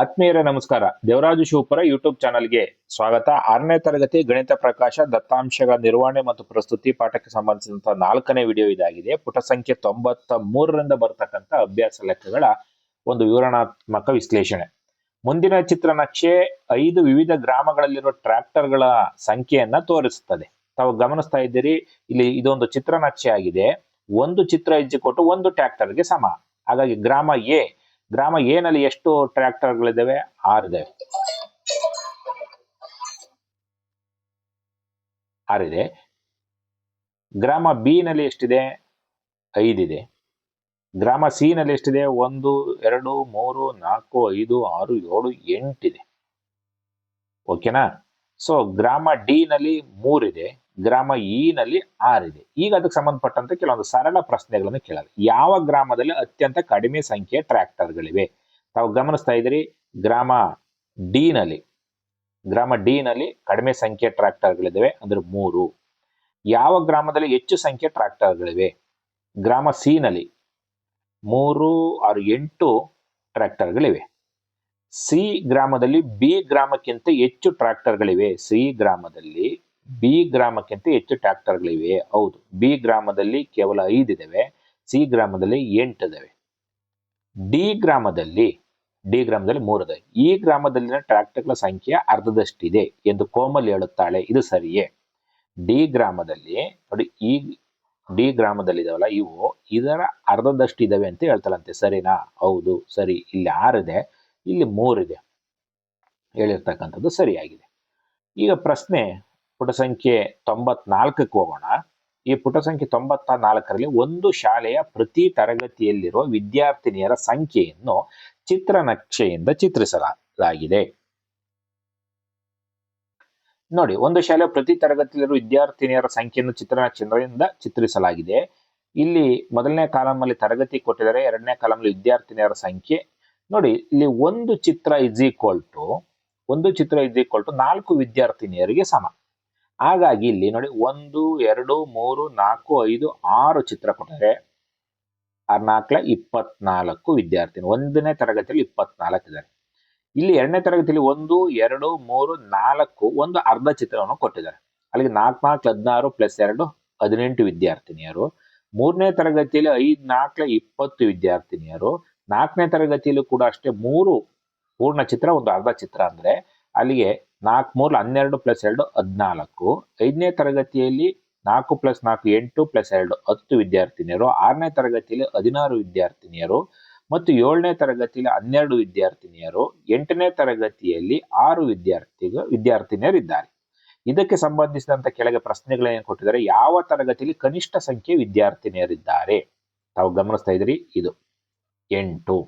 ಆತ್ಮೀಯರೇ, ನಮಸ್ಕಾರ. ದೇವರಾಜು ಶಿವಪುರ ಯೂಟ್ಯೂಬ್ ಚಾನಲ್ಗೆ ಸ್ವಾಗತ. ಆರನೇ ತರಗತಿ ಗಣಿತ ಪ್ರಕಾಶ ದತ್ತಾಂಶಗಳ ನಿರ್ವಹಣೆ ಮತ್ತು ಪ್ರಸ್ತುತಿ ಪಾಠಕ್ಕೆ ಸಂಬಂಧಿಸಿದಂತಹ ನಾಲ್ಕನೇ ವಿಡಿಯೋ ಇದಾಗಿದೆ. ಪುಟ ಸಂಖ್ಯೆ ತೊಂಬತ್ತ ಮೂರರಿಂದ ಬರತಕ್ಕಂತ ಅಭ್ಯಾಸ ಲೆಕ್ಕಗಳ ಒಂದು ವಿವರಣಾತ್ಮಕ ವಿಶ್ಲೇಷಣೆ. ಮುಂದಿನ ಚಿತ್ರ ನಕ್ಷೆ ಐದು ವಿವಿಧ ಗ್ರಾಮಗಳಲ್ಲಿರುವ ಟ್ರ್ಯಾಕ್ಟರ್ಗಳ ಸಂಖ್ಯೆಯನ್ನ ತೋರಿಸುತ್ತದೆ. ತಾವು ಗಮನಿಸ್ತಾ ಇದ್ದೀರಿ, ಇಲ್ಲಿ ಇದೊಂದು ಚಿತ್ರನಕ್ಷೆ ಆಗಿದೆ. ಒಂದು ಚಿತ್ರ ಹೆಜ್ಜೆ ಕೊಟ್ಟು ಒಂದು ಟ್ರ್ಯಾಕ್ಟರ್ಗೆ ಸಮ. ಹಾಗಾಗಿ ಗ್ರಾಮ ಎ ಗ್ರಾಮ ಎ ನಲ್ಲಿ ಎಷ್ಟು ಟ್ರ್ಯಾಕ್ಟರ್ಗಳಿದ್ದಾವೆ? ಆರಿದೆ. ಆರಿದೆ. ಗ್ರಾಮ ಬಿ ನಲ್ಲಿ ಎಷ್ಟಿದೆ? ಐದಿದೆ. ಗ್ರಾಮ ಸಿ ನಲ್ಲಿ ಎಷ್ಟಿದೆ? ಒಂದು, ಎರಡು, ಮೂರು, ನಾಲ್ಕು, ಐದು, ಆರು, ಏಳು, ಎಂಟಿದೆ. ಓಕೆನಾ ಸೊ ಗ್ರಾಮ ಡಿ ನಲ್ಲಿ ಮೂರಿದೆ. ಗ್ರಾಮ ಇ ನಲ್ಲಿ ಆರಿದೆ ಈಗ ಅದಕ್ಕೆ ಸಂಬಂಧಪಟ್ಟಂತೆ ಕೆಲವೊಂದು ಸರಳ ಪ್ರಶ್ನೆಗಳನ್ನು ಕೇಳೋದು ಯಾವ ಗ್ರಾಮದಲ್ಲಿ ಅತ್ಯಂತ ಕಡಿಮೆ ಸಂಖ್ಯೆಯ ಟ್ರ್ಯಾಕ್ಟರ್ಗಳಿವೆ? ತಾವು ಗಮನಿಸ್ತಾ ಇದ್ದೀರಿ, ಗ್ರಾಮ ಡಿ ನಲ್ಲಿ, ಗ್ರಾಮ ಡಿ ನಲ್ಲಿ ಕಡಿಮೆ ಸಂಖ್ಯೆಯ ಟ್ರ್ಯಾಕ್ಟರ್ಗಳಿವೆ ಅಂದ್ರೆ ಮೂರು. ಯಾವ ಗ್ರಾಮದಲ್ಲಿ ಹೆಚ್ಚು ಸಂಖ್ಯೆ ಟ್ರ್ಯಾಕ್ಟರ್ಗಳಿವೆ? ಗ್ರಾಮ ಸಿ ನಲ್ಲಿ ಮೂರು ಆರು ಎಂಟು ಟ್ರ್ಯಾಕ್ಟರ್ಗಳಿವೆ. ಸಿ ಗ್ರಾಮದಲ್ಲಿ ಬಿ ಗ್ರಾಮಕ್ಕಿಂತ ಹೆಚ್ಚು ಟ್ರ್ಯಾಕ್ಟರ್ಗಳಿವೆ. ಸಿ ಗ್ರಾಮದಲ್ಲಿ ಬಿ ಗ್ರಾಮಕ್ಕಿಂತ ಹೆಚ್ಚು ಟ್ರ್ಯಾಕ್ಟರ್ಗಳಿವೆ. ಹೌದು. ಬಿ ಗ್ರಾಮದಲ್ಲಿ ಕೇವಲ ಐದಿದ್ದಾವೆ ಸಿ ಗ್ರಾಮದಲ್ಲಿ ಎಂಟಿದ್ದಾವೆ ಡಿ ಗ್ರಾಮದಲ್ಲಿ ಡಿ ಗ್ರಾಮದಲ್ಲಿ ಮೂರಿದೆ ಈ ಗ್ರಾಮದಲ್ಲಿನ ಟ್ರ್ಯಾಕ್ಟರ್ಗಳ ಸಂಖ್ಯೆ ಅರ್ಧದಷ್ಟಿದೆ ಎಂದು ಕೋಮಲ್ ಹೇಳುತ್ತಾಳೆ. ಇದು ಸರಿಯೇ? ಡಿ ಗ್ರಾಮದಲ್ಲಿ, ನೋಡಿ, ಈ ಡಿ ಗ್ರಾಮದಲ್ಲಿದ್ದಾವಲ್ಲ ಇವು ಇದರ ಅರ್ಧದಷ್ಟು ಇದಾವೆ ಅಂತ ಹೇಳ್ತಾಳಂತೆ. ಸರಿನಾ? ಹೌದು. ಸರಿ. ಇಲ್ಲಿ ಆರಿದೆ ಇಲ್ಲಿ ಮೂರಿದೆ ಹೇಳಿರ್ತಕ್ಕಂಥದ್ದು ಸರಿಯಾಗಿದೆ. ಈಗ ಪ್ರಶ್ನೆ ಪುಟ ಸಂಖ್ಯೆ ತೊಂಬತ್ನಾಲ್ಕಕ್ಕೆ ಹೋಗೋಣ. ಈ ಪುಟ ಸಂಖ್ಯೆ ತೊಂಬತ್ತ ನಾಲ್ಕರಲ್ಲಿ ಒಂದು ಶಾಲೆಯ ಪ್ರತಿ ತರಗತಿಯಲ್ಲಿರುವ ವಿದ್ಯಾರ್ಥಿನಿಯರ ಸಂಖ್ಯೆಯನ್ನು ಚಿತ್ರನಕ್ಷೆಯಿಂದ ಚಿತ್ರಿಸಲಾಗಿದೆ. ನೋಡಿ, ಒಂದು ಶಾಲೆಯ ಪ್ರತಿ ತರಗತಿಯಲ್ಲಿರುವ ವಿದ್ಯಾರ್ಥಿನಿಯರ ಸಂಖ್ಯೆಯನ್ನು ಚಿತ್ರನಕ್ಷೆಯಿಂದ ಚಿತ್ರಿಸಲಾಗಿದೆ. ಇಲ್ಲಿ ಮೊದಲನೇ ಕಾಲಮಲ್ಲಿ ತರಗತಿ ಕೊಟ್ಟಿದ್ದಾರೆ, ಎರಡನೇ ಕಾಲಮಲ್ಲಿ ವಿದ್ಯಾರ್ಥಿನಿಯರ ಸಂಖ್ಯೆ. ನೋಡಿ, ಇಲ್ಲಿ ಒಂದು ಚಿತ್ರ ಇಸ್ ಈಕ್ವಲ್ ಟು ಒಂದು ಚಿತ್ರ ಇಸ್ ಈಕ್ವಲ್ ಟು ನಾಲ್ಕು ವಿದ್ಯಾರ್ಥಿನಿಯರಿಗೆ ಸಮ. ಹಾಗಾಗಿ ಇಲ್ಲಿ ನೋಡಿ ಒಂದು, ಎರಡು, ಮೂರು, ನಾಲ್ಕು, ಐದು, ಆರು ಚಿತ್ರ ಕೊಟ್ಟರೆ ನಾಲ್ಕಲ ಇಪ್ಪತ್ನಾಲ್ಕು ವಿದ್ಯಾರ್ಥಿನಿ. ಒಂದನೇ ತರಗತಿಯಲ್ಲಿ ಇಪ್ಪತ್ನಾಲ್ಕು ಇದ್ದಾರೆ. ಇಲ್ಲಿ ಎರಡನೇ ತರಗತಿಯಲ್ಲಿ ಒಂದು, ಎರಡು, ಮೂರು, ನಾಲ್ಕು, ಒಂದು ಅರ್ಧ ಚಿತ್ರವನ್ನು ಕೊಟ್ಟಿದ್ದಾರೆ. ಅಲ್ಲಿಗೆ ನಾಲ್ಕು ನಾಲ್ಕು, ಹದಿನಾರು ಪ್ಲಸ್ ಎರಡು, ಹದಿನೆಂಟು ವಿದ್ಯಾರ್ಥಿನಿಯರು. ಮೂರನೇ ತರಗತಿಯಲ್ಲಿ ಐದ್ ನಾಲ್ಕಲ ಇಪ್ಪತ್ತು ವಿದ್ಯಾರ್ಥಿನಿಯರು. ನಾಲ್ಕನೇ ತರಗತಿಯಲ್ಲೂ ಕೂಡ ಅಷ್ಟೇ ಮೂರು ಪೂರ್ಣ ಚಿತ್ರ, ಒಂದು ಅರ್ಧ ಚಿತ್ರ ಅಂದ್ರೆ ಅಲ್ಲಿಗೆ ನಾಲ್ಕು ಮೂರು ಹನ್ನೆರಡು ಪ್ಲಸ್ ಎರಡು ಹದಿನಾಲ್ಕು. ಐದನೇ ತರಗತಿಯಲ್ಲಿ ನಾಲ್ಕು ಪ್ಲಸ್ ನಾಲ್ಕು ಎಂಟು ಪ್ಲಸ್ ಎರಡು ಹತ್ತು ವಿದ್ಯಾರ್ಥಿನಿಯರು. ಆರನೇ ತರಗತಿಯಲ್ಲಿ ಹದಿನಾರು ವಿದ್ಯಾರ್ಥಿನಿಯರು ಮತ್ತು ಏಳನೇ ತರಗತಿಯಲ್ಲಿ ಹನ್ನೆರಡು ವಿದ್ಯಾರ್ಥಿನಿಯರು. ಎಂಟನೇ ತರಗತಿಯಲ್ಲಿ ಆರು ವಿದ್ಯಾರ್ಥಿ ವಿದ್ಯಾರ್ಥಿನಿಯರು ಇದ್ದಾರೆ ಇದಕ್ಕೆ ಸಂಬಂಧಿಸಿದಂಥ ಕೆಳಗೆ ಪ್ರಶ್ನೆಗಳೇನು ಕೊಟ್ಟಿದ್ದಾರೆ. ಯಾವ ತರಗತಿಯಲ್ಲಿ ಕನಿಷ್ಠ ಸಂಖ್ಯೆ ವಿದ್ಯಾರ್ಥಿನಿಯರಿದ್ದಾರೆ? ತಾವು ಗಮನಿಸ್ತಾ ಇದ್ರಿ ಇದು ಎಂಟು.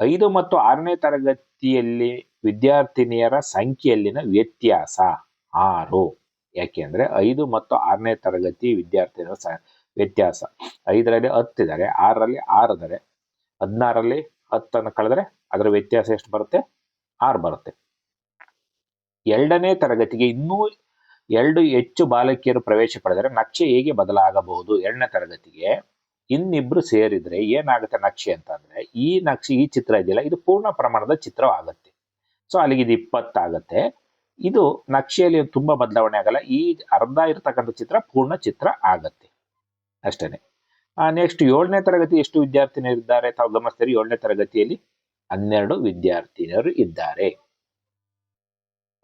ಐದು ಮತ್ತು ಆರನೇ ತರಗತಿಯಲ್ಲಿ ವಿದ್ಯಾರ್ಥಿನಿಯರ ಸಂಖ್ಯೆಯಲ್ಲಿನ ವ್ಯತ್ಯಾಸ ಆರು. ಯಾಕೆಂದ್ರೆ ಐದು ಮತ್ತು ಆರನೇ ತರಗತಿ ವಿದ್ಯಾರ್ಥಿನಿಯರ ಸ, ವ್ಯತ್ಯಾಸ. ಐದರಲ್ಲಿ ಹತ್ತಿದ್ದಾರೆ ಆರರಲ್ಲಿ ಆರಿದ್ದಾರೆ ಹದಿನಾರರಲ್ಲಿ ಹತ್ತನ್ನು ಕಳೆದ್ರೆ ಅದರ ವ್ಯತ್ಯಾಸ ಎಷ್ಟು ಬರುತ್ತೆ? ಆರು ಬರುತ್ತೆ. ಎರಡನೇ ತರಗತಿಗೆ ಇನ್ನೂ ಎರಡು ಹೆಚ್ಚು ಬಾಲಕಿಯರು ಪ್ರವೇಶ ಪಡೆದರೆ ನಕ್ಷೆ ಹೇಗೆ ಬದಲಾಗಬಹುದು? ಎರಡನೇ ತರಗತಿಗೆ ಇನ್ನಿಬ್ರು ಸೇರಿದ್ರೆ ಏನಾಗುತ್ತೆ ನಕ್ಷೆ ಅಂತಂದ್ರೆ ಈ ನಕ್ಷೆ, ಈ ಚಿತ್ರ ಇದೆಯಲ್ಲ, ಇದು ಪೂರ್ಣ ಪ್ರಮಾಣದ ಚಿತ್ರ ಆಗುತ್ತೆ ಸೊ ಅಲ್ಲಿಗೆ ಇದು ಇಪ್ಪತ್ತಾಗತ್ತೆ. ಇದು ನಕ್ಷೆಯಲ್ಲಿ ತುಂಬಾ ಬದಲಾವಣೆ ಆಗಲ್ಲ. ಈ ಅರ್ಧ ಇರತಕ್ಕಂಥ ಚಿತ್ರ ಪೂರ್ಣ ಚಿತ್ರ ಆಗತ್ತೆ. ಅಷ್ಟೇ ನೆಕ್ಸ್ಟ್ ಏಳನೇ ತರಗತಿ ಎಷ್ಟು ವಿದ್ಯಾರ್ಥಿನಿಯರು ಇದ್ದಾರೆ? ತಾವು ಗಮನಿಸ್ತೀರಿ, ಏಳನೇ ತರಗತಿಯಲ್ಲಿ ಹನ್ನೆರಡು ವಿದ್ಯಾರ್ಥಿನಿಯರು ಇದ್ದಾರೆ.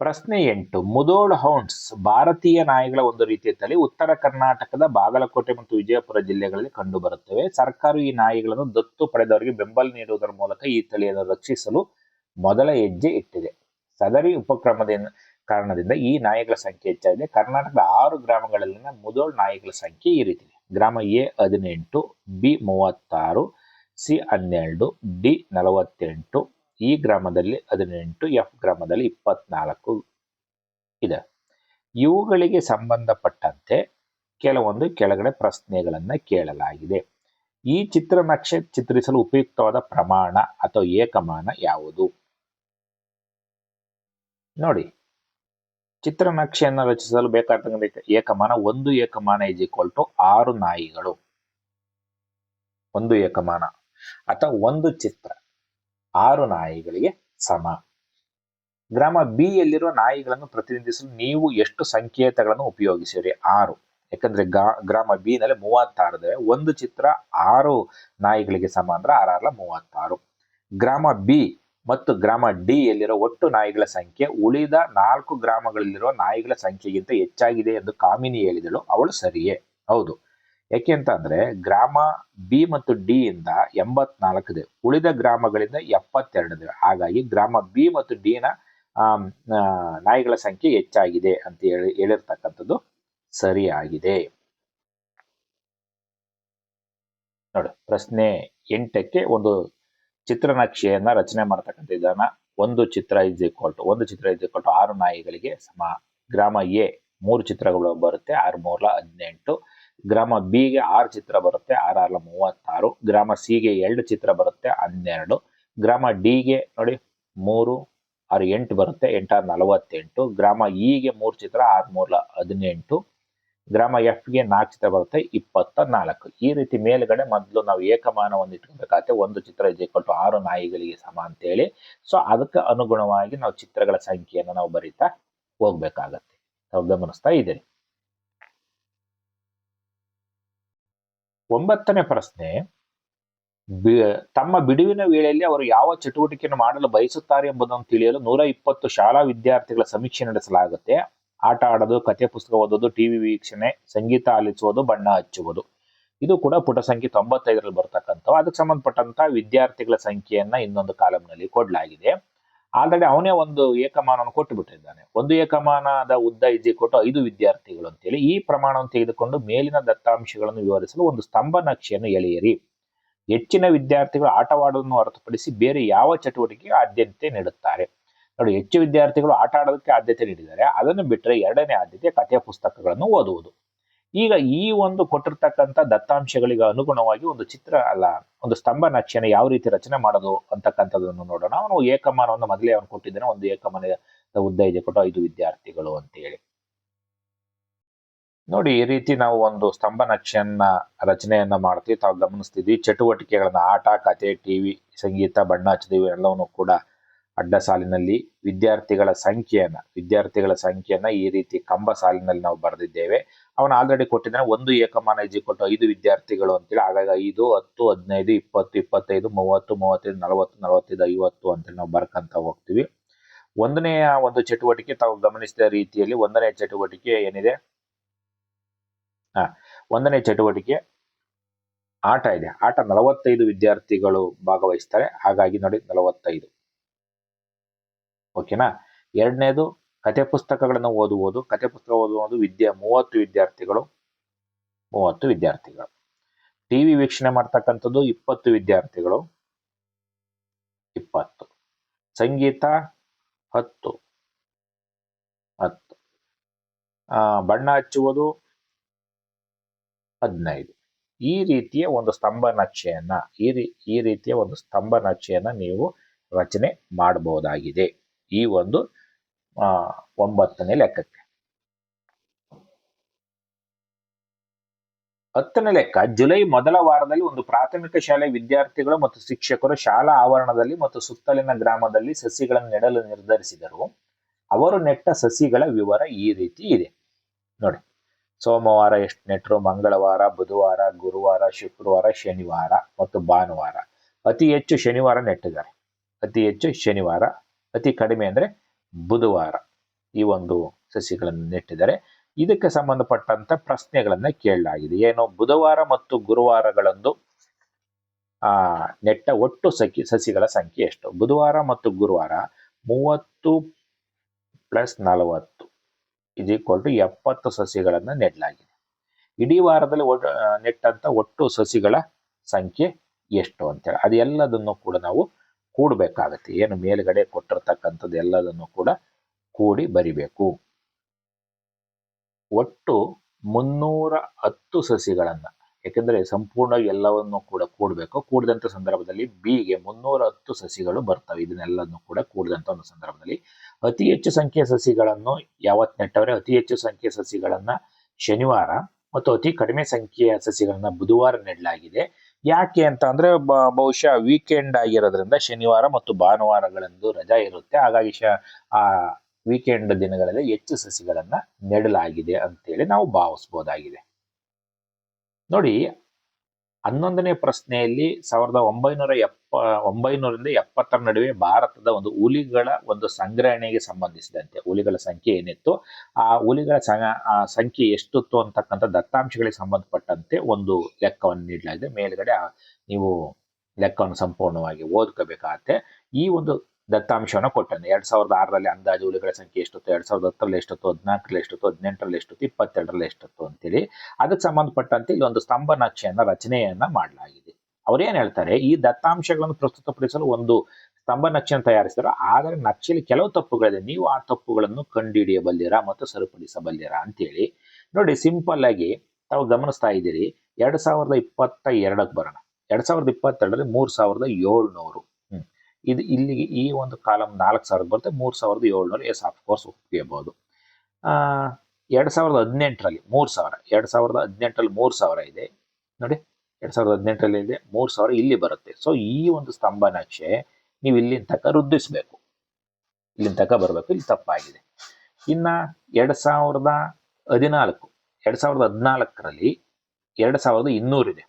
ಪ್ರಶ್ನೆ ಎಂಟು, ಮುದೋಳ್ ಹೌಂಡ್ಸ್ ಭಾರತೀಯ ನಾಯಿಗಳ ಒಂದು ರೀತಿಯ ತಳಿ ಉತ್ತರ ಕರ್ನಾಟಕದ ಬಾಗಲಕೋಟೆ ಮತ್ತು ವಿಜಯಪುರ ಜಿಲ್ಲೆಗಳಲ್ಲಿ ಕಂಡುಬರುತ್ತವೆ. ಸರ್ಕಾರ ಈ ನಾಯಿಗಳನ್ನು ದತ್ತು ಪಡೆದವರಿಗೆ ಬೆಂಬಲ ನೀಡುವುದರ ಮೂಲಕ ಈ ತಳಿಯನ್ನು ರಕ್ಷಿಸಲು ಮೊದಲ ಹೆಜ್ಜೆ ಇಟ್ಟಿದೆ. ಸದರಿ ಉಪಕ್ರಮದಿಂದ ಕಾರಣದಿಂದ ಈ ನಾಯಿಗಳ ಸಂಖ್ಯೆ ಹೆಚ್ಚಾಗಿದೆ. ಕರ್ನಾಟಕದ ಆರು ಗ್ರಾಮಗಳಲ್ಲಿನ ಮುದೋಳ್ ನಾಯಿಗಳ ಸಂಖ್ಯೆ ಈ ರೀತಿ ಗ್ರಾಮ ಎ ಹದಿನೆಂಟು, ಬಿ ಮೂವತ್ತಾರು, ಸಿ ಹನ್ನೆರಡು, ಡಿ ನಲವತ್ತೆಂಟು, ಈ ಗ್ರಾಮದಲ್ಲಿ ಹದಿನೆಂಟು, ಎಫ್ ಗ್ರಾಮದಲ್ಲಿ ಇಪ್ಪತ್ನಾಲ್ಕು ಇದೆ. ಇವುಗಳಿಗೆ ಸಂಬಂಧಪಟ್ಟಂತೆ ಕೆಲವೊಂದು ಕೆಳಗಡೆ ಪ್ರಶ್ನೆಗಳನ್ನು ಕೇಳಲಾಗಿದೆ. ಈ ಚಿತ್ರನಕ್ಷೆ ಚಿತ್ರಿಸಲು ಉಪಯುಕ್ತವಾದ ಪ್ರಮಾಣ ಅಥವಾ ಏಕಮಾನ ಯಾವುದು? ನೋಡಿ, ಚಿತ್ರನಕ್ಷೆಯನ್ನು ರಚಿಸಲು ಬೇಕಾದ ಏಕಮಾನ, ಒಂದು ಏಕಮಾನ ಇಸ್ ಈಕ್ವಲ್ ಟು ಆರು ನಾಯಿಗಳು. ಒಂದು ಏಕಮಾನ. ಅಥವಾ ಒಂದು ಚಿತ್ರ. ಆರು ನಾಯಿಗಳಿಗೆ ಸಮ. ಗ್ರಾಮ ಬಿ ಯಲ್ಲಿರುವ ನಾಯಿಗಳನ್ನು ಪ್ರತಿನಿಧಿಸಲು ನೀವು ಎಷ್ಟು ಸಂಕೇತಗಳನ್ನು ಉಪಯೋಗಿಸಿರಿ? ಆರು. ಯಾಕಂದ್ರೆ ಗ್ರಾಮ ಬಿ ನಲ್ಲಿ ಮೂವತ್ತಾರು ಇದೆ ಒಂದು ಚಿತ್ರ ಆರು ನಾಯಿಗಳಿಗೆ ಸಮ ಅಂದ್ರೆ ಆರಾರ್ಲ ಮೂವತ್ತಾರು. ಗ್ರಾಮ ಬಿ ಮತ್ತು ಗ್ರಾಮ ಡಿ ಯಲ್ಲಿರೋ ಒಟ್ಟು ನಾಯಿಗಳ ಸಂಖ್ಯೆ ಉಳಿದ ನಾಲ್ಕು ಗ್ರಾಮಗಳಲ್ಲಿರುವ ನಾಯಿಗಳ ಸಂಖ್ಯೆಗಿಂತ ಹೆಚ್ಚಾಗಿದೆ ಎಂದು ಕಾಮಿನಿ ಹೇಳಿದಳು. ಅವಳು ಸರಿಯೇ. ಹೌದು. ಯಾಕೆ ಅಂತ ಅಂದ್ರೆ ಗ್ರಾಮ ಬಿ ಮತ್ತು ಡಿ ಇಂದ ಎಂಬತ್ನಾಲ್ಕು ಇದೆ ಉಳಿದ ಗ್ರಾಮಗಳಿಂದ ಎಪ್ಪತ್ತೆರಡು ಇದೆ ಹಾಗಾಗಿ ಗ್ರಾಮ ಬಿ ಮತ್ತು ಡಿ ನ ನಾಯಿಗಳ ಸಂಖ್ಯೆ ಹೆಚ್ಚಾಗಿದೆ ಅಂತ ಹೇಳಿ, ಹೇಳಿರ್ತಕ್ಕಂಥದ್ದು ಸರಿಯಾಗಿದೆ. ನೋಡಿ, ಪ್ರಶ್ನೆ ಎಂಟಕ್ಕೆ ಒಂದು ಚಿತ್ರನಕ್ಷೆಯನ್ನ ರಚನೆ ಮಾಡ್ತಕ್ಕಂಥ ವಿಧಾನ ಒಂದು ಚಿತ್ರ ಇಸ್ ಈಕ್ವಲ್ ಟು ಒಂದು ಚಿತ್ರ ಇಸ್ ಈಕ್ವಲ್ ಟು ಆರು ನಾಯಿಗಳಿಗೆ ಸಮ. ಗ್ರಾಮ ಎ ಮೂರು ಚಿತ್ರಗಳು ಬರುತ್ತೆ, ಆರು ಮೂರ್ಲ ಹದಿನೆಂಟು. ಗ್ರಾಮ ಬಿಗೆ ಆರು ಚಿತ್ರ ಬರುತ್ತೆ, ಆರು ಆರ್ಲ ಮೂವತ್ತಾರು. ಗ್ರಾಮ ಸಿಗೆ ಎರಡು ಚಿತ್ರ ಬರುತ್ತೆ, ಹನ್ನೆರಡು. ಗ್ರಾಮ ಡಿಗೆ ನೋಡಿ ಮೂರು, ಆರು, ಎಂಟು ಬರುತ್ತೆ ಎಂಟಾರು ನಲವತ್ತೆಂಟು. ಗ್ರಾಮ ಇಗೆ ಮೂರು ಚಿತ್ರ, ಆರು ಮೂರ್ಲ ಹದಿನೆಂಟು. ಗ್ರಾಮ ಎಫ್ಗೆ ನಾಲ್ಕು ಚಿತ್ರ ಬರುತ್ತೆ. ಇಪ್ಪತ್ತ ನಾಲ್ಕು. ಈ ರೀತಿ ಮೇಲ್ಗಡೆ ಮೊದಲು ನಾವು ಏಕಮಾನವನ್ನು ಇಟ್ಕೋಬೇಕಾಗತ್ತೆ ಒಂದು ಚಿತ್ರ ಇದೆ ಆರು ನಾಯಿಗಳಿಗೆ ಸಮ ಅಂತೇಳಿ. ಸೊ ಅದಕ್ಕೆ ಅನುಗುಣವಾಗಿ ನಾವು ಚಿತ್ರಗಳ ಸಂಖ್ಯೆಯನ್ನು ನಾವು ಬರಿತಾ ಹೋಗ್ಬೇಕಾಗತ್ತೆ. ನಾವು ಗಮನಿಸ್ತಾ ಇದ್ದೀರಿ. ಒಂಬತ್ತನೇ ಪ್ರಶ್ನೆ. ತಮ್ಮ ಬಿಡುವಿನ ವೇಳೆಯಲ್ಲಿ ಅವರು ಯಾವ ಚಟುವಟಿಕೆಯನ್ನು ಮಾಡಲು ಬಯಸುತ್ತಾರೆ ಎಂಬುದನ್ನು ತಿಳಿಯಲು ನೂರ ಇಪ್ಪತ್ತು ಶಾಲಾ ವಿದ್ಯಾರ್ಥಿಗಳ ಸಮೀಕ್ಷೆ ನಡೆಸಲಾಗುತ್ತೆ. ಆಟ ಆಡೋದು ಕಥೆ ಪುಸ್ತಕ ಓದೋದು ಟಿವಿ ವೀಕ್ಷಣೆ, ಸಂಗೀತ ಆಲಿಸುವುದು, ಬಣ್ಣ ಹಚ್ಚುವುದು. ಇದು ಕೂಡ ಪುಟ ಸಂಖ್ಯೆ ತೊಂಬತ್ತೈದರಲ್ಲಿ ಬರ್ತಕ್ಕಂಥವು. ಅದಕ್ಕೆ ಸಂಬಂಧಪಟ್ಟಂತ ವಿದ್ಯಾರ್ಥಿಗಳ ಸಂಖ್ಯೆಯನ್ನ ಇನ್ನೊಂದು ಕಾಲಂನಲ್ಲಿ ಕೊಡಲಾಗಿದೆ. ಆಲ್ರೆಡಿ ಅವನೇ ಒಂದು ಏಕಮಾನವನ್ನು ಕೊಟ್ಟು ಬಿಟ್ಟಿದ್ದಾನೆ ಒಂದು ಏಕಮಾನದ ಉದ್ದ ಇದ್ದು ಕೊಟ್ಟು ಐದು ವಿದ್ಯಾರ್ಥಿಗಳು ಅಂತೇಳಿ ಈ ಪ್ರಮಾಣವನ್ನು ತೆಗೆದುಕೊಂಡು ಮೇಲಿನ ದತ್ತಾಂಶಗಳನ್ನು ವಿವರಿಸಲು ಒಂದು ಸ್ತಂಭ ನಕ್ಷೆಯನ್ನು ಎಳೆಯಿರಿ. ಹೆಚ್ಚಿನ ವಿದ್ಯಾರ್ಥಿಗಳು ಆಟವಾಡುವುದನ್ನು ಹೊರತುಪಡಿಸಿ ಬೇರೆ ಯಾವ ಚಟುವಟಿಕೆಗೆ ಆದ್ಯತೆ ನೀಡುತ್ತಾರೆ? ನೋಡಿ, ಹೆಚ್ಚು ವಿದ್ಯಾರ್ಥಿಗಳು ಆಟ ಆಡೋದಕ್ಕೆ ಆದ್ಯತೆ ನೀಡಿದ್ದಾರೆ. ಅದನ್ನು ಬಿಟ್ಟರೆ ಎರಡನೇ ಆದ್ಯತೆ ಕಥೆ ಪುಸ್ತಕಗಳನ್ನು ಓದುವುದು. ಈಗ ಈ ಒಂದು ಕೊಟ್ಟಿರ್ತಕ್ಕಂಥ ದತ್ತಾಂಶಗಳಿಗೆ ಅನುಗುಣವಾಗಿ ಒಂದು ಚಿತ್ರ ಅಲ್ಲ, ಒಂದು ಸ್ತಂಭ ನಕ್ಷೆನ ಯಾವ ರೀತಿ ರಚನೆ ಮಾಡೋದು ಅಂತಕ್ಕಂಥದ್ದನ್ನು ನೋಡೋಣ. ಅವನು ಏಕಮಾನವನ್ನು ಮೊದಲೇ ಅವನು ಕೊಟ್ಟಿದ್ದಾನೆ, ಒಂದು ಏಕಮಾನದ ಉದ್ದ ಇದೆ ಕೊಟ್ಟು ಐದು ವಿದ್ಯಾರ್ಥಿಗಳು ಅಂತ ಹೇಳಿ ನೋಡಿ, ಈ ರೀತಿ ನಾವು ಒಂದು ಸ್ತಂಭ ನಕ್ಷೆಯನ್ನ ರಚನೆಯನ್ನ ಮಾಡ್ತೀವಿ. ತಾವು ಗಮನಿಸ್ತಿದ್ವಿ ಚಟುವಟಿಕೆಗಳನ್ನ ಆಟ ಕತೆ ಟಿವಿ ಸಂಗೀತ, ಬಣ್ಣ ಹಚ್ಚಿದೀವಿ, ಎಲ್ಲವನ್ನು ಕೂಡ ಅಡ್ಡ ಸಾಲಿನಲ್ಲಿ ವಿದ್ಯಾರ್ಥಿಗಳ ಸಂಖ್ಯೆಯನ್ನ ವಿದ್ಯಾರ್ಥಿಗಳ ಸಂಖ್ಯೆಯನ್ನ ಈ ರೀತಿ ಕಂಬ ಸಾಲಿನಲ್ಲಿ ನಾವು ಬರೆದಿದ್ದೇವೆ. ಅವನು ಆಲ್ರೆಡಿ ಕೊಟ್ಟಿದ್ದಾನೆ, ಒಂದು ಏಕಮಾನ ಕೊಟ್ಟು ಐದು ವಿದ್ಯಾರ್ಥಿಗಳು ಅಂತೇಳಿ, ಆಗಾಗ ಐದು, ಹತ್ತು, ಹದಿನೈದು, ಇಪ್ಪತ್ತು, ಇಪ್ಪತ್ತೈದು, ಮೂವತ್ತು, ಮೂವತ್ತೈದು, ನಲವತ್ತು, ನಲವತ್ತೈದು, ಐವತ್ತು ಅಂತೇಳಿ ನಾವು ಬರ್ಕಂತ ಹೋಗ್ತೀವಿ. ಒಂದನೆಯ ಒಂದು ಚಟುವಟಿಕೆ ತಾವು ಗಮನಿಸಿದ ರೀತಿಯಲ್ಲಿ, ಒಂದನೇ ಚಟುವಟಿಕೆ ಏನಿದೆ? ಹಾ ಒಂದನೇ ಚಟುವಟಿಕೆ ಆಟ ಇದೆ. ಆಟ ನಲವತ್ತೈದು ವಿದ್ಯಾರ್ಥಿಗಳು ಭಾಗವಹಿಸ್ತಾರೆ, ಹಾಗಾಗಿ ನೋಡಿ ನಲವತ್ತೈದು. ಓಕೆನಾ? ಎರಡನೇದು ಕತೆ ಪುಸ್ತಕಗಳನ್ನು ಓದುವುದು. ಕತೆ ಪುಸ್ತಕ ಓದುವುದು ವಿದ್ಯೆ, ಮೂವತ್ತು ವಿದ್ಯಾರ್ಥಿಗಳು. ಮೂವತ್ತು ವಿದ್ಯಾರ್ಥಿಗಳು. ಟಿವಿ ವೀಕ್ಷಣೆ ಮಾಡ್ತಕ್ಕಂಥದ್ದು ಇಪ್ಪತ್ತು ವಿದ್ಯಾರ್ಥಿಗಳು. ಇಪ್ಪತ್ತು. ಸಂಗೀತ, ಹತ್ತು. ಹತ್ತು. ಬಣ್ಣ ಹಚ್ಚುವುದು ಹದಿನೈದು. ಈ ರೀತಿಯ ಒಂದು ಸ್ತಂಭ ನಕ್ಷೆಯನ್ನ, ಈ ರೀ, ಈ ರೀತಿಯ ಒಂದು ಸ್ತಂಭ ನಕ್ಷೆಯನ್ನ ನೀವು ರಚನೆ ಮಾಡಬಹುದಾಗಿದೆ ಈ ಒಂದು ಒಂಬತ್ತನೇ ಲೆಕ್ಕಕ್ಕೆ. ಹತ್ತನೇ ಲೆಕ್ಕ, ಜುಲೈ ಮೊದಲ ವಾರದಲ್ಲಿ ಒಂದು ಪ್ರಾಥಮಿಕ ಶಾಲೆ ವಿದ್ಯಾರ್ಥಿಗಳು ಮತ್ತು ಶಿಕ್ಷಕರು ಶಾಲಾ ಆವರಣದಲ್ಲಿ ಮತ್ತು ಸುತ್ತಲಿನ ಗ್ರಾಮದಲ್ಲಿ ಸಸಿಗಳನ್ನು ನೆಡಲು ನಿರ್ಧರಿಸಿದರು. ಅವರು ನೆಟ್ಟ ಸಸಿಗಳ ವಿವರ ಈ ರೀತಿ ಇದೆ. ನೋಡಿ, ಸೋಮವಾರ ಎಷ್ಟು ನೆಟ್ಟರು ಮಂಗಳವಾರ, ಬುಧವಾರ, ಗುರುವಾರ, ಶುಕ್ರವಾರ, ಶನಿವಾರ ಮತ್ತು ಭಾನುವಾರ. ಅತಿ ಹೆಚ್ಚು ಶನಿವಾರ ನೆಟ್ಟಿದ್ದಾರೆ. ಅತಿ ಹೆಚ್ಚು ಶನಿವಾರ ಅತಿ ಕಡಿಮೆ ಅಂದ್ರೆ ಬುಧವಾರ ಈ ಒಂದು ಸಸಿಗಳನ್ನು ನೆಟ್ಟಿದ್ದಾರೆ. ಇದಕ್ಕೆ ಸಂಬಂಧಪಟ್ಟಂತ ಪ್ರಶ್ನೆಗಳನ್ನ ಕೇಳಲಾಗಿದೆ. ಏನು ಬುಧವಾರ ಮತ್ತು ಗುರುವಾರಗಳಂದು, ಆ, ನೆಟ್ಟ ಒಟ್ಟು ಸಖಿ ಸಸಿಗಳ ಸಂಖ್ಯೆ ಎಷ್ಟು? ಬುಧವಾರ ಮತ್ತು ಗುರುವಾರ ಮೂವತ್ತು ಪ್ಲಸ್ ನಲವತ್ತು ಈಕ್ವಲ್ ಟು ಎಪ್ಪತ್ತು ಸಸಿಗಳನ್ನ ನೆಡಲಾಗಿದೆ. ಇಡೀ ವಾರದಲ್ಲಿ ಒಟ್ಟು ನೆಟ್ಟಂತ ಒಟ್ಟು ಸಸಿಗಳ ಸಂಖ್ಯೆ ಎಷ್ಟು ಅಂತೇಳಿ ಅದೆಲ್ಲದನ್ನು ಕೂಡ ನಾವು ಕೂಡಬೇಕಾಗತ್ತೆ. ಏನು ಮೇಲ್ಗಡೆ ಕೊಟ್ಟಿರ್ತಕ್ಕಂಥದ್ದು ಎಲ್ಲದನ್ನು ಕೂಡ ಕೂಡಿ ಬರಿಬೇಕು. ಒಟ್ಟು ಮುನ್ನೂರ ಹತ್ತು ಸಸಿಗಳನ್ನ ಯಾಕೆಂದ್ರೆ ಸಂಪೂರ್ಣ ಎಲ್ಲವನ್ನು ಕೂಡ ಕೂಡಬೇಕು. ಕೂಡಿದಂಥ ಸಂದರ್ಭದಲ್ಲಿ ಬಿಗೆ ಮುನ್ನೂರ ಹತ್ತು ಸಸಿಗಳು ಬರ್ತವೆ. ಇದನ್ನೆಲ್ಲವನ್ನು ಕೂಡ ಕೂಡಿದಂಥ ಒಂದು ಸಂದರ್ಭದಲ್ಲಿ ಅತಿ ಹೆಚ್ಚು ಸಂಖ್ಯೆಯ ಸಸಿಗಳನ್ನು ಯಾವತ್ ನೆಟ್ಟವರೆ, ಅತಿ ಹೆಚ್ಚು ಸಂಖ್ಯೆಯ ಸಸಿಗಳನ್ನ ಶನಿವಾರ ಮತ್ತು ಅತಿ ಕಡಿಮೆ ಸಂಖ್ಯೆಯ ಸಸಿಗಳನ್ನ ಬುಧವಾರ ನೆಡಲಾಗಿದೆ. ಯಾಕೆ ಅಂತ ಅಂದ್ರೆ ಬಹುಶಃ ವೀಕೆಂಡ್ ಆಗಿರೋದ್ರಿಂದ ಶನಿವಾರ ಮತ್ತು ಭಾನುವಾರಗಳಂದು ರಜಾ ಇರುತ್ತೆ. ಹಾಗಾಗಿ ಶ, ಆ ವೀಕೆಂಡ್ ದಿನಗಳಲ್ಲಿ ಹೆಚ್ಚು ಸಸಿಗಳನ್ನ ನೆಡಲಾಗಿದೆ ಅಂತೇಳಿ ನಾವು ಭಾವಿಸ್ಬೋದಾಗಿದೆ. ನೋಡಿ ಹನ್ನೊಂದನೇ ಪ್ರಶ್ನೆಯಲ್ಲಿ ಸಾವಿರದ ಒಂಬೈನೂರ ಎಪ್ಪ, ಒಂಬೈನೂರಿಂದ ಎಪ್ಪತ್ತರ ನಡುವೆ ಭಾರತದ ಒಂದು ಹುಲಿಗಳ ಒಂದು ಸಂಗ್ರಹಣೆಗೆ ಸಂಬಂಧಿಸಿದಂತೆ ಹುಲಿಗಳ ಸಂಖ್ಯೆ ಏನಿತ್ತು, ಆ ಹುಲಿಗಳ ಸಂಖ್ಯೆ ಎಷ್ಟಿತ್ತು ಅಂತಕ್ಕಂಥ ದತ್ತಾಂಶಗಳಿಗೆ ಸಂಬಂಧಪಟ್ಟಂತೆ ಒಂದು ಲೆಕ್ಕವನ್ನು ನೀಡಲಾಗಿದೆ. ಮೇಲ್ಗಡೆ ನೀವು ಲೆಕ್ಕವನ್ನು ಸಂಪೂರ್ಣವಾಗಿ ಓದ್ಕೋಬೇಕಾಗತ್ತೆ. ಈ ಒಂದು ದತ್ತಾಂಶವನ್ನು ಕೊಟ್ಟಂತೆ. ಎರಡ್ ಸಾವಿರದ ಆರರಲ್ಲಿ ಅಂದಾಜು ಉಳಿಗಳ ಸಂಖ್ಯೆ ಎಷ್ಟೊತ್ತು? ಎರಡ್ ಸಾವಿರದ ಹತ್ತರಲ್ಲಿ ಎಷ್ಟೊತ್ತು? ಹದಿನಾಲ್ಕರಲ್ಲಿ ಎಷ್ಟೊತ್ತು? ಹದಿನೆಂಟರಲ್ಲಿ ಎಷ್ಟೊತ್ತು? ಇಪ್ಪತ್ತೆರಡರಲ್ಲಿ ಎಷ್ಟೊತ್ತು ಅಂತೇಳಿ ಅದಕ್ಕೆ ಸಂಬಂಧಪಟ್ಟಂತೆ ಇಲ್ಲಿ ಒಂದು ಸ್ತಂಭ ನಕ್ಷೆಯನ್ನ ರಚನೆಯನ್ನ ಮಾಡಲಾಗಿದೆ. ಅವ್ರೇನ್ ಹೇಳ್ತಾರೆ? ಈ ದತ್ತಾಂಶಗಳನ್ನು ಪ್ರಸ್ತುತಪಡಿಸಲು ಒಂದು ಸ್ತಂಭ ನಕ್ಷೆಯನ್ನು ತಯಾರಿಸಿದ್ರು. ಆದರೆ ನಕ್ಷೆಯಲ್ಲಿ ಕೆಲವು ತಪ್ಪುಗಳಿದೆ. ನೀವು ಆ ತಪ್ಪುಗಳನ್ನು ಕಂಡುಹಿಡಿಯಬಲ್ಲಿರಾ ಮತ್ತು ಸರಿಪಡಿಸಬಲ್ಲಿರಾ ಅಂತೇಳಿ. ನೋಡಿ, ಸಿಂಪಲ್ ಆಗಿ ತಾವು ಗಮನಿಸ್ತಾ ಇದ್ದೀರಿ. ಎರಡ್ ಸಾವಿರದ ಇಪ್ಪತ್ತ ಎರಡಕ್ಕೆ ಬರೋಣ. ಎರಡ್ ಸಾವಿರದ ಇಪ್ಪತ್ತೆರಡರಲ್ಲಿ ಮೂರ್ ಸಾವಿರದ ಏಳ್ನೂರು. ಇದು ಇಲ್ಲಿಗೆ ಈ ಒಂದು ಕಾಲಮ್ ನಾಲ್ಕು ಸಾವಿರದ ಬರುತ್ತೆ. ಮೂರು ಸಾವಿರದ ಏಳ್ನೂರು ಎಸ್ ಆಫ್ ಕೋರ್ಸ್ ಒಪ್ಪಿಯಬಹುದು ಎರಡು ಸಾವಿರದ ಹದಿನೆಂಟರಲ್ಲಿ ಮೂರು ಸಾವಿರ, ಎರಡು ಸಾವಿರದ ಹದಿನೆಂಟರಲ್ಲಿ ಮೂರು ಸಾವಿರ ಇದೆ. ನೋಡಿ, ಎರಡು ಸಾವಿರದ ಹದಿನೆಂಟರಲ್ಲಿ ಇದೆ, ಮೂರು ಸಾವಿರ ಇಲ್ಲಿ ಬರುತ್ತೆ. ಸೊ ಈ ಒಂದು ಸ್ತಂಭ ನಕ್ಷೆ ನೀವು ಇಲ್ಲಿನ ತನಕ ವೃದ್ಧಿಸ್ಬೇಕು. ಇಲ್ಲಿನ ತನಕ ಬರಬೇಕು, ಇಲ್ಲಿ ತಪ್ಪಾಗಿದೆ. ಇನ್ನು ಎರಡು ಸಾವಿರದ ಹದಿನಾಲ್ಕು, ಎರಡು ಸಾವಿರದ ಹದಿನಾಲ್ಕರಲ್ಲಿ ಎರಡು ಸಾವಿರದ ಇನ್ನೂರು ಇದೆ.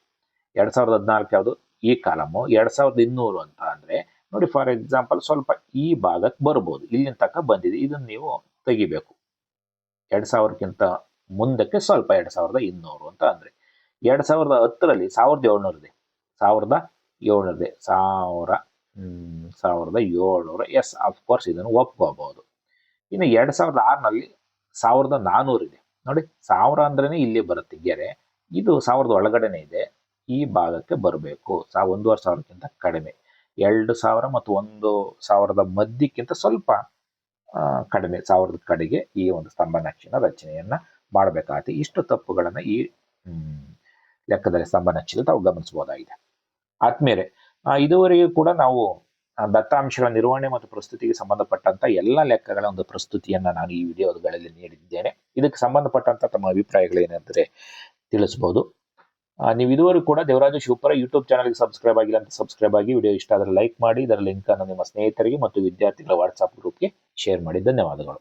ಎರಡ್ ಸಾವಿರದ ಹದಿನಾಲ್ಕು ಯಾವುದು? ಈ ಕಾಲಮು. ಎರಡು ಸಾವಿರದ ಇನ್ನೂರು ಅಂತ ಅಂದ್ರೆ ನೋಡಿ ಫಾರ್ ಎಕ್ಸಾಂಪಲ್ ಸ್ವಲ್ಪ ಈ ಭಾಗಕ್ಕೆ ಬರ್ಬೋದು. ಇಲ್ಲಿನ ತನಕ ಬಂದಿದೆ. ಇದನ್ನು ನೀವು ತೆಗಿಬೇಕು. ಎರಡು ಸಾವಿರಕ್ಕಿಂತ ಮುಂದಕ್ಕೆ ಸ್ವಲ್ಪ ಎರಡು ಸಾವಿರದ ಇನ್ನೂರು ಅಂತ ಅಂದರೆ, ಎರಡು ಸಾವಿರದ ಹತ್ತರಲ್ಲಿ ಸಾವಿರದ ಏಳ್ನೂರಿದೆ ಸಾವಿರದ ಏಳ್ನೂರು ಇದೆ. ಸಾವಿರ ಸಾವಿರದ ಏಳ್ನೂರ. ಎಸ್ ಆಫ್ ಕೋರ್ಸ್ ಇದನ್ನು ಒಪ್ಕೋಬಹುದು ಇನ್ನು ಎರಡು ಸಾವಿರದ ಆರ್ನಲ್ಲಿ ಸಾವಿರದ ನಾನ್ನೂರಿದೆ ನೋಡಿ, ಸಾವಿರ ಅಂದ್ರೇನೆ ಇಲ್ಲಿ ಬರುತ್ತೆ. ಗೆರೆ, ಇದು ಸಾವಿರದ ಒಳಗಡೆನೆ ಇದೆ. ಈ ಭಾಗಕ್ಕೆ ಬರಬೇಕು. ಸಾ, ಒಂದೂವರೆ ಸಾವಿರಕ್ಕಿಂತ ಕಡಿಮೆ. ಎರಡು ಸಾವಿರ ಮತ್ತು ಒಂದು ಸಾವಿರದ ಮಧ್ಯಕ್ಕಿಂತ ಸ್ವಲ್ಪ ಕಡಿಮೆ, ಸಾವಿರದ ಕಡೆಗೆ ಈ ಒಂದು ಸ್ತಂಭ ನಕ್ಷೆನ ರಚನೆಯನ್ನ ಮಾಡಬೇಕಾಗುತ್ತೆ. ಇಷ್ಟು ತಪ್ಪುಗಳನ್ನು ಈ ಲೆಕ್ಕದಲ್ಲಿ ಸ್ತಂಭ ನಕ್ಷೆಯಲ್ಲಿ ತಾವು ಗಮನಿಸಬಹುದಾಗಿದೆ. ಆದ್ಮೇಲೆ ಇದುವರೆಗೂ ಕೂಡ ನಾವು ದತ್ತಾಂಶಗಳ ನಿರ್ವಹಣೆ ಮತ್ತು ಪ್ರಸ್ತುತಿಗೆ ಸಂಬಂಧಪಟ್ಟಂತ ಎಲ್ಲ ಲೆಕ್ಕಗಳ ಒಂದು ಪ್ರಸ್ತುತಿಯನ್ನ ನಾನು ಈ ವಿಡಿಯೋಗಳಲ್ಲಿ ನೀಡಿದ್ದೇನೆ. ಇದಕ್ಕೆ ಸಂಬಂಧಪಟ್ಟಂತ ತಮ್ಮ ಅಭಿಪ್ರಾಯಗಳೇನೆಂದರೆ ತಿಳಿಸಬಹುದು ನೀವು ಇದುವರೆಗೂ ಕೂಡ ದೇವರಾಜ ಶಿವಪುರ ಯೂಟ್ಯೂಬ್ ಚಾನಲ್ಗೆ ಸಬ್ಸ್ಕ್ರೈಬ್ ಆಗಿಲ್ಲ ಅಂತ ಸಬ್ಸ್ಕ್ರೈಬ್ ಆಗಿ ವಿಡಿಯೋ ಇಷ್ಟ ಆದರೆ ಲೈಕ್ ಮಾಡಿ, ಇದರ ಲಿಂಕ್ ಅನ್ನು ನಿಮ್ಮ ಸ್ನೇಹಿತರಿಗೆ ಮತ್ತು ವಿದ್ಯಾರ್ಥಿಗಳ ವಾಟ್ಸಪ್ ಗ್ರೂಪ್ಗೆ ಶೇರ್ ಮಾಡಿ. ಧನ್ಯವಾದಗಳು.